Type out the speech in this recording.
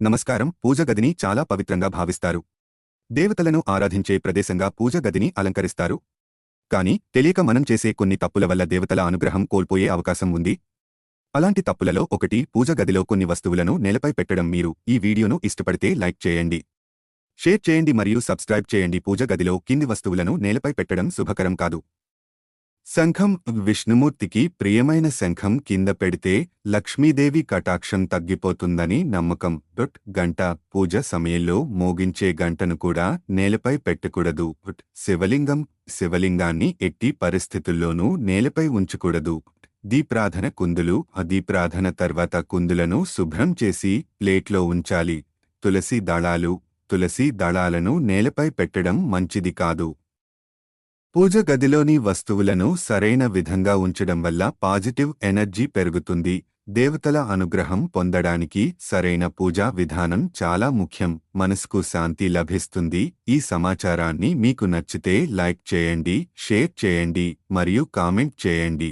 నమస్కారం. పూజ గదిని చాలా పవిత్రంగా భావిస్తారు. దేవతలను ఆరాధించే ప్రదేశంగా పూజ గదిని అలంకరిస్తారు. కాని తెలియక మనం చేసే కొన్ని తప్పుల వల్ల దేవతల అనుగ్రహం కోల్పోయే అవకాశం ఉంది. అలాంటి తప్పులలో ఒకటి పూజ గదిలో కొన్ని వస్తువులను నేలపై పెట్టడం మీరు ఈ వీడియోను ఇష్టపడితే లైక్ చేయండి. షేర్ చేయండి మరియు సబ్స్క్రైబ్ చేయండి. పూజ గదిలో కింది వస్తువులను నేలపై పెట్టడం శుభకరం కాదు. శంఖం విష్ణుమూర్తికి ప్రియమైన శంఖం కింద పెడితే లక్ష్మీదేవి కటాక్షం తగ్గిపోతుందని నమ్మకం. డొట్ గంట పూజ సమయంలో మోగించే గంటను కూడా నేలపై పెట్టకూడదు. శివలింగం శివలింగాన్ని ఎట్టి పరిస్థితుల్లోనూ నేలపై ఉంచకూడదు. దీప్రాధన కుందులు ఆ దీప్రాధన తర్వాత కుందులను శుభ్రం చేసి ప్లేట్లో ఉంచాలి. తులసి దళాలు తులసి దళాలను నేలపై పెట్టడం మంచిది కాదు. పూజ గదిలోని వస్తువులను సరైన విధంగా ఉంచడం వల్ల పాజిటివ్ ఎనర్జీ పెరుగుతుంది. దేవతల అనుగ్రహం పొందడానికి సరైన పూజా విధానం చాలా ముఖ్యం. మనసుకు శాంతి లభిస్తుంది. ఈ సమాచారాన్ని మీకు నచ్చితే లైక్ చేయండి షేర్ చేయండి మరియు కామెంట్ చేయండి.